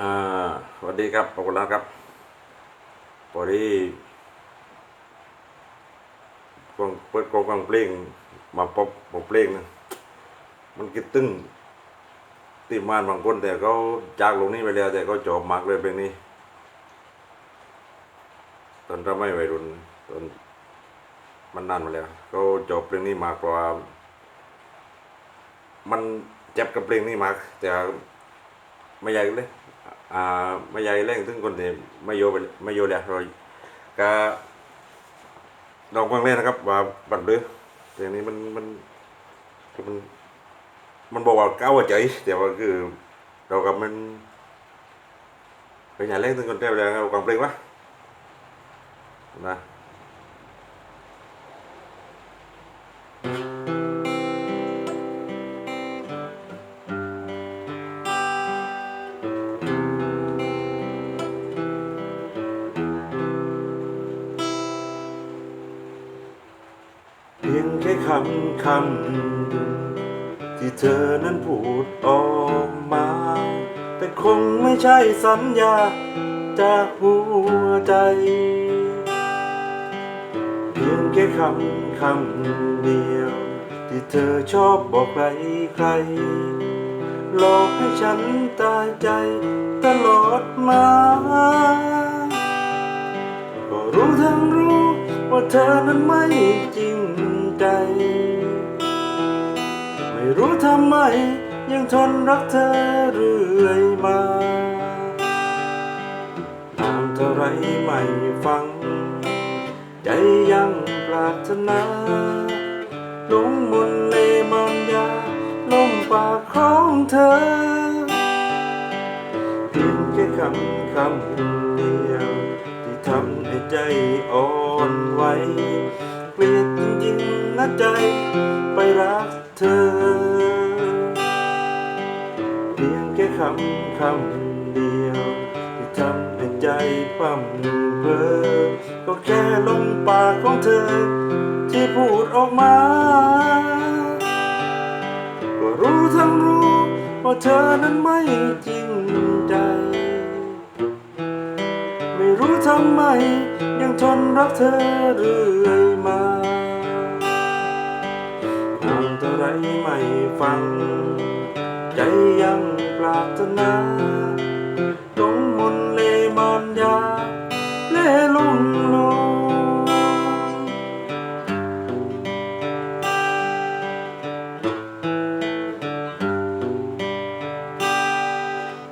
อ่าสวัสดีครับขอบคุณแล้วครับพอดีกวงเปิดกองกวางเพลงมาพบผมเพลงนะมันคิดตึงติมานบางคนแต่เขาจากลงนี้ไปแล้ว แต่เขาจบมากเลยเพลงนี้ ตอนเราไม่วัยรุ่นตอนมันนานมาแล้วเขาจบเพลงนี้มากกว่ามันเจ็บกับเพลงนี้มากแต่ไม่ใหญ่เลย อ่าไม่ใหญ่เร่งถึงคนที่ไม่โยไปไม่โยเลยเราก็ลองฟังเล่นนะครับ ว่าบัดเดือเพลงนี้มันมันคือมัน มันบอกว่าเก้าว่าใจแต่ว่าคือ เรากับมันเป็นอย่างเล่นถึงคนเดียวเลยเรางเพลงวะนะ พียงแค่คำคำที่เธอนั้นพูดออกมา แต่คงไม่ใช่สัญญาจากหัวใจ เพียงแค่คำคำเดียว ที่เธอชอบบอกใครใคร หลอกให้ฉันตายใจตลอดมา ก็รู้ทั้งรู้ว่าเธอนั้นไม่จริง ยังทนรักเธอเรื่อยมาตามเท่าไรไม่ฟัง ใจยังปรารถนาหลงมนต์เลมันยาลมปากของเธอเพียงแค่คำคำเดียวที่ทำให้ใจอ่อนไหวเกลียดจริงๆนะใจไปรักเธอ คำคำเดียวที่ทำให้ใจปั้มเพ้อก็แค่ลมปากของเธอ ที่พูดออกมา ก็รู้ทั้งรู้ว่าเธอนั้นไม่จริงใจ ไม่รู้ทำไม ยังทนรักเธอเรื่อยมาทำเท่าไรไม่ฟัง ใจยัง ปรารถนาหลงมนเลมานยาเล่ลุ่มลง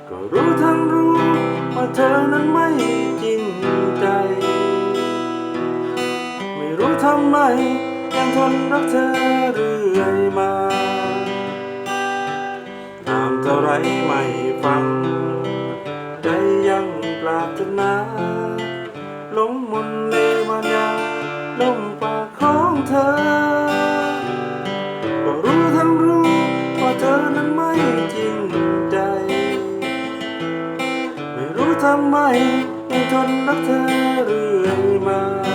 ก็รู้ทั้งรู้ว่าเธอนั้นไม่จริงใจ ไม่รู้ทำไมยังทนรักเธอ ไรไม่ฟัง ใจยังปรารถนาหลงมนเลมายาลมปากของเธอ ก็รู้ทั้งรู้ว่าเธอนั้นไม่จริงใจ ไม่รู้ทำไมยังทนรักเธอเรื่อยมา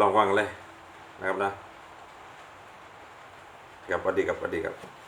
ลองฟังเลยนะครับนะกับสวัสดีกับสวัสดีครับ